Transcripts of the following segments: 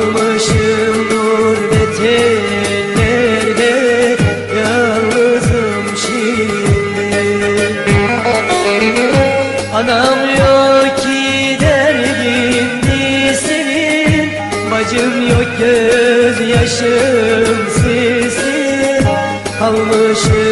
Kalmışım gurbet Anam yok ki derdimdi senin Bacım yok gözyaşım sizsin Kalmışım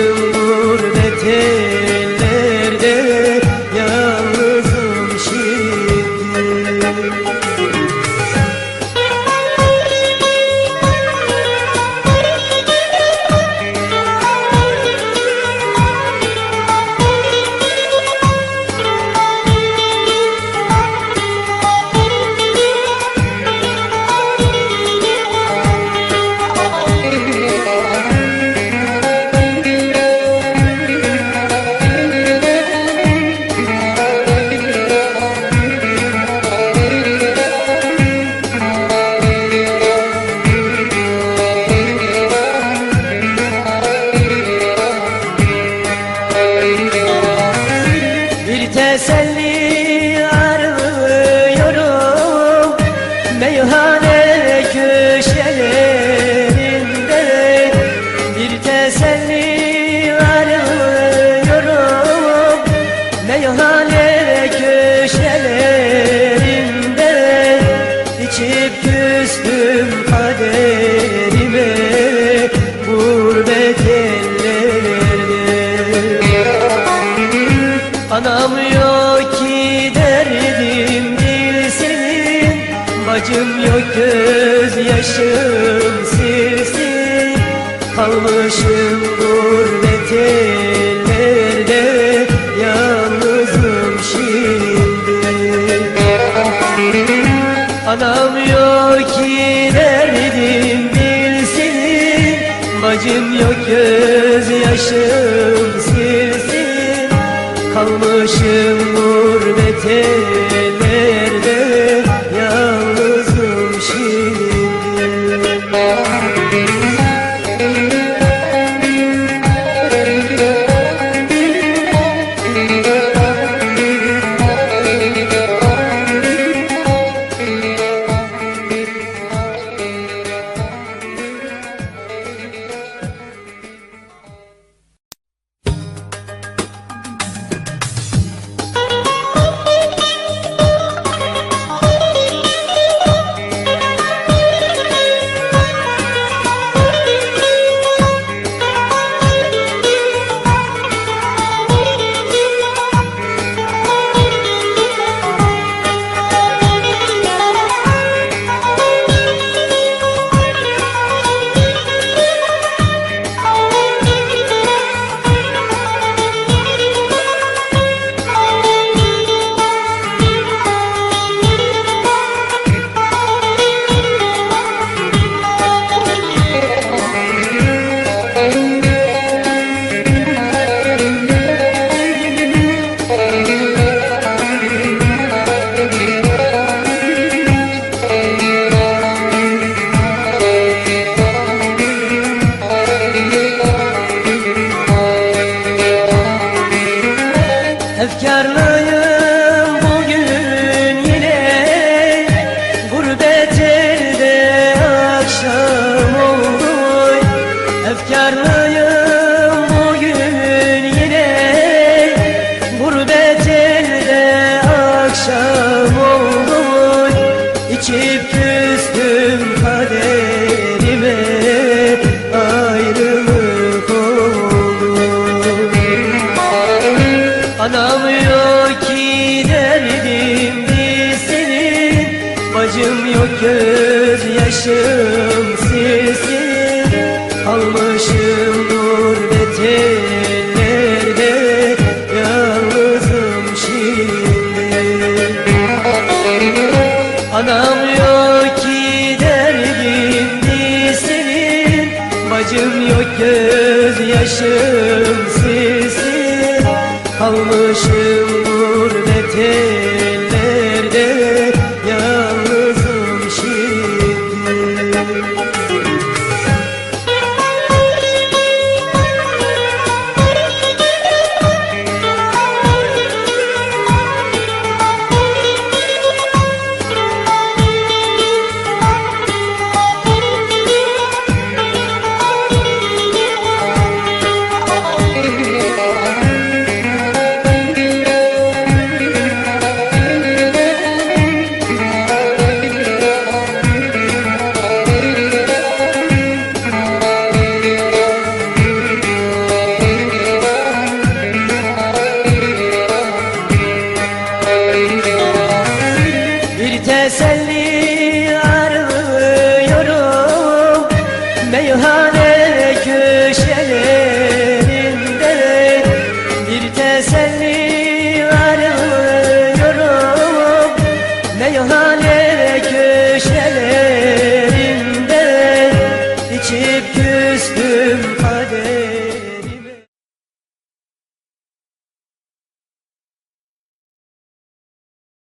teselli arıyorum. Meyhane köşelerinde Bir teselli arıyorum. Meyhane köşelerinde İçip küstüm kaderime Gurbet ellerde Anam gözyaşım silsin Kalmışım gurbet ellerde Yalnızım şimdi. Anam yok ki derdim bilsin Bacım yok gözyaşım silsin Kalmışım gurbet ellerde Bacım yok gözyaşım silsin Kalmışım teselli arıyorum. Meyhane köşelerinde bir teselli arıyorum. Meyhane